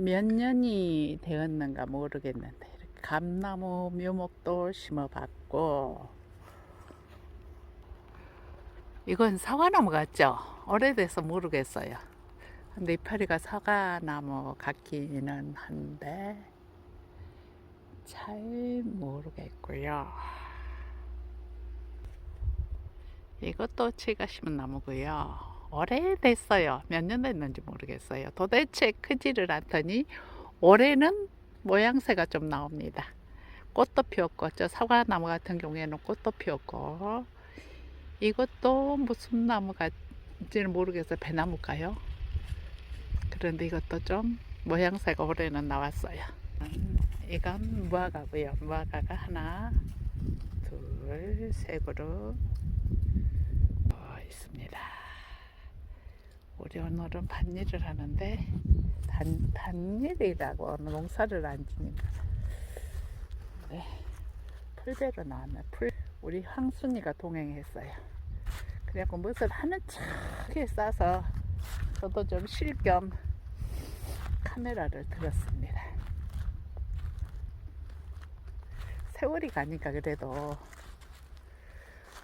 몇 년이 되었는가 모르겠는데 감나무 묘목도 심어봤고 이건 사과나무 같죠? 오래돼서 모르겠어요. 근데 이파리가 사과나무 같기는 한데 잘 모르겠고요. 이것도 제가 심은 나무고요. 오래됐어요. 몇 년 됐는지 모르겠어요. 도대체 크지를 않더니 올해는 모양새가 좀 나옵니다. 꽃도 피었고 저 사과나무 같은 경우에는 꽃도 피었고 이것도 무슨 나무 같지는 모르겠어요. 배나무일까요? 그런데 이것도 좀 모양새가 올해는 나왔어요. 음, 이건 무화과고요. 무화과가 하나, 둘, 세 그루 어, 있습니다. 우리 오늘은 밭일을 하는데 단, 단일이라고 농사를 안 지니까 네, 풀배로 나왔네. 풀 우리 황순이가 동행했어요. 그래갖고 무엇을 하는 척에 싸서 저도 좀 쉴 겸 카메라를 들었습니다. 세월이 가니까 그래도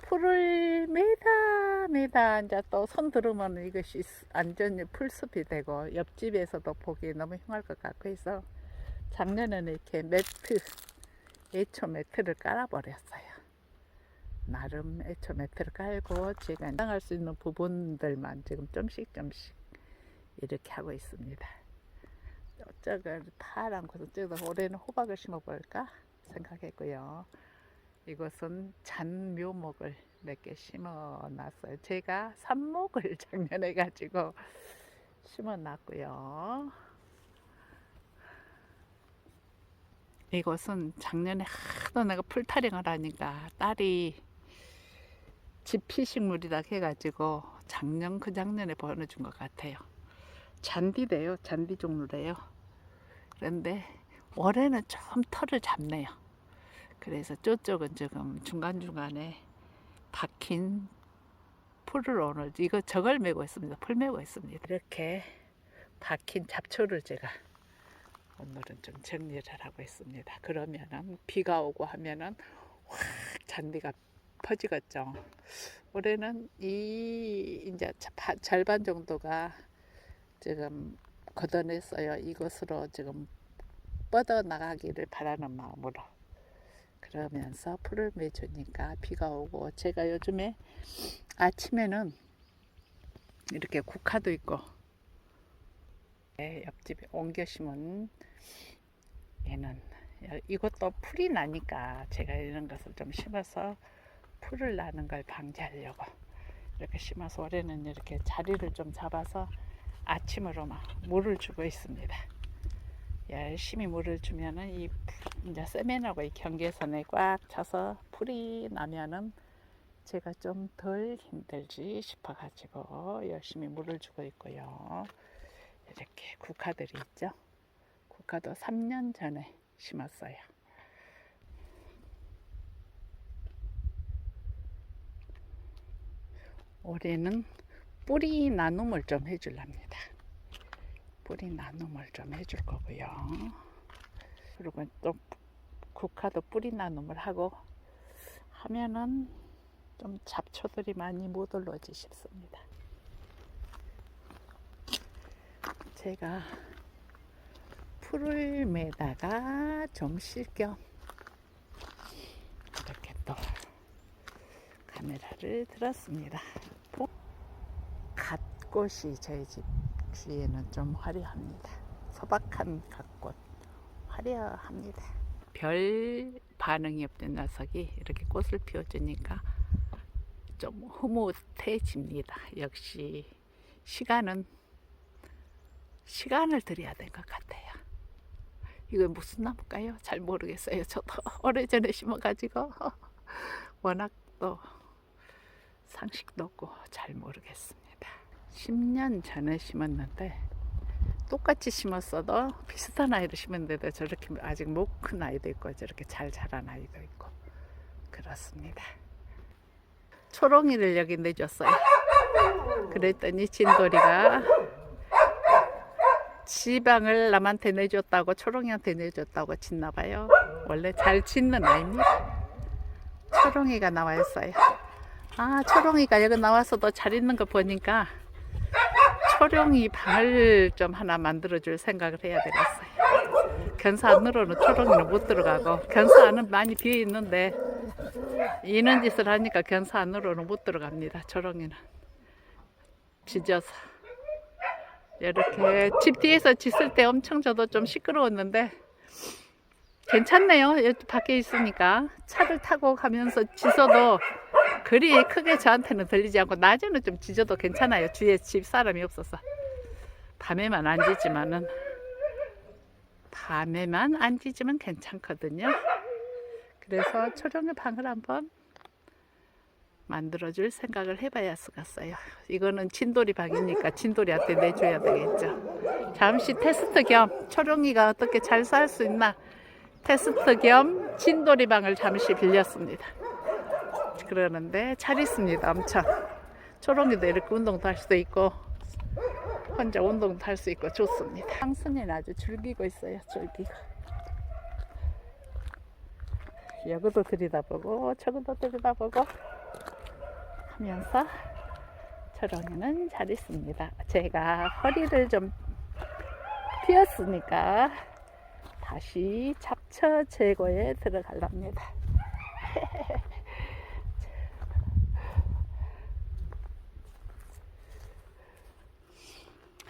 풀을 매 다 매다 이제 또 손 들으면 이것이 완전히 풀숲이 되고 옆집에서도 보기 너무 흉할 것 같고 해서 작년에는 이렇게 매트 애초 매트를 깔아버렸어요. 나름 애초 매트를 깔고 제가 당할 수 있는 부분들만 지금 좀씩 좀씩 이렇게 하고 있습니다. 저걸 파란 곳은 저기다 올해는 호박을 심어볼까 생각했고요. 이것은 잔묘목을 몇 개 심어 놨어요. 제가 삽목을 작년에 가지고 심어 놨고요. 이것은 작년에 하도 내가 풀타령을 하니까 딸이 지피식물이다 해가지고 작년 그 작년에 보내준 것 같아요. 잔디래요. 잔디 종류래요. 그런데 올해는 좀 털을 잡네요. 그래서 저쪽은 지금 중간중간에 박힌 풀을 오늘 이거 저걸 메고 있습니다. 풀 메고 있습니다. 이렇게 박힌 잡초를 제가 오늘은 좀 정리를 하고 있습니다. 그러면은 비가 오고 하면은 확 잔디가 퍼지겠죠. 올해는 이 이제 자- 절반 정도가 지금 걷어냈어요. 이것으로 지금 뻗어 나가기를 바라는 마음으로 그러면서 풀을 매주니까 비가 오고 제가 요즘에 아침에는 이렇게 국화도 있고 네, 옆집에 옮겨 심은 얘는 이것도 풀이 나니까 제가 이런 것을 좀 심어서 풀을 나는 걸 방지하려고 이렇게 심어서 올해는 이렇게 자리를 좀 잡아서 아침으로 막 물을 주고 있습니다. 열심히 물을 주면은 이 풀- 이제 세면하고 이 경계선에 꽉 차서 풀이 나면은 제가 좀 덜 힘들지 싶어 가지고 열심히 물을 주고 있고요. 이렇게 국화들이 있죠. 국화도 3년 전에 심었어요. 올해는 뿌리 나눔을 좀 해줄랍니다. 뿌리 나눔을 좀 해줄 거고요. 그리고 또 국화도 뿌리 나눔을 하고 하면은 좀 잡초들이 많이 못 올라오지 싶습니다. 제가 풀을 매다가 좀 쉴 겸 이렇게 또 카메라를 들었습니다. 보- 갓꽃이 저희 집 주위에는 좀 화려합니다. 소박한 갓꽃 화려합니다. 별 반응이 없던 녀석이 이렇게 꽃을 피워주니까 좀 흐뭇해집니다. 역시 시간은 시간을 들여야 될 것 같아요. 이거 무슨 나무일까요? 잘 모르겠어요. 저도 오래전에 심어가지고 워낙 또 상식도 없고 잘 모르겠습니다. 10년 전에 심었는데 똑같이 심었어도 비슷한 아이를 심었는데도 저렇게 아직 못 큰 아이도 있고 저렇게 잘 자란 아이도 있고 그렇습니다. 초롱이를 여기 내줬어요. 그랬더니 진돌이가 지방을 남한테 내줬다고 초롱이한테 내줬다고 짖나 봐요. 원래 잘 짖는 아입니다. 초롱이가 나와 있어요. 아 초롱이가 여기 나와서도 잘 있는 거 보니까 초롱이 방을 좀 하나 만들어 줄 생각을 해야 되겠어요. 견사 안으로는 초롱이는 못 들어가고 견사 안은 많이 비어 있는데 이런 짓을 하니까 견사 안으로는 못 들어갑니다. 초롱이는 짖어서 이렇게 집 뒤에서 짖을 때 엄청 저도 좀 시끄러웠는데 괜찮네요. 밖에 있으니까 차를 타고 가면서 짖어도 그리 크게 저한테는 들리지 않고 낮에는 좀 짖어도 괜찮아요. 주위에 집 사람이 없어서 밤에만 안 짖지만은 밤에만 안 짖으면 괜찮거든요. 그래서 초령의 방을 한번 만들어 줄 생각을 해봐야 쓰겠어요. 이거는 진돌이 방이니까 진돌이한테 내줘야 되겠죠. 잠시 테스트 겸 초롱이가 어떻게 잘 살 수 있나 테스트 겸 진돌이 방을 잠시 빌렸습니다. 그러는데 잘 있습니다. 엄청 초롱이도 이렇게 운동도 할 수도 있고 혼자 운동도 할 수 있고 좋습니다. 황순이는 아주 즐기고 있어요. 즐기고. 여기도 들여다보고 저기도 들여다보고 하면서 초롱이는 잘 있습니다. 제가 허리를 좀 펴었으니까 다시 잡초 제거에 들어갈랍니다.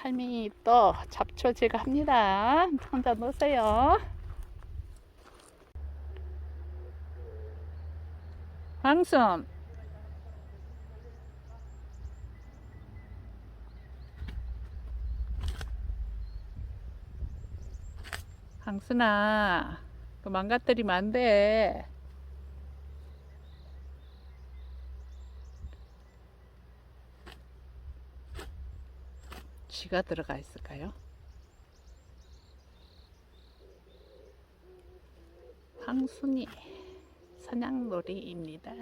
할머니 또 잡초 제거합니다. 혼자 놓으세요. 황순 황순아 그 망가뜨리면 안 돼. 쥐가 들어가 있을까요? 황순이 사냥놀이입니다.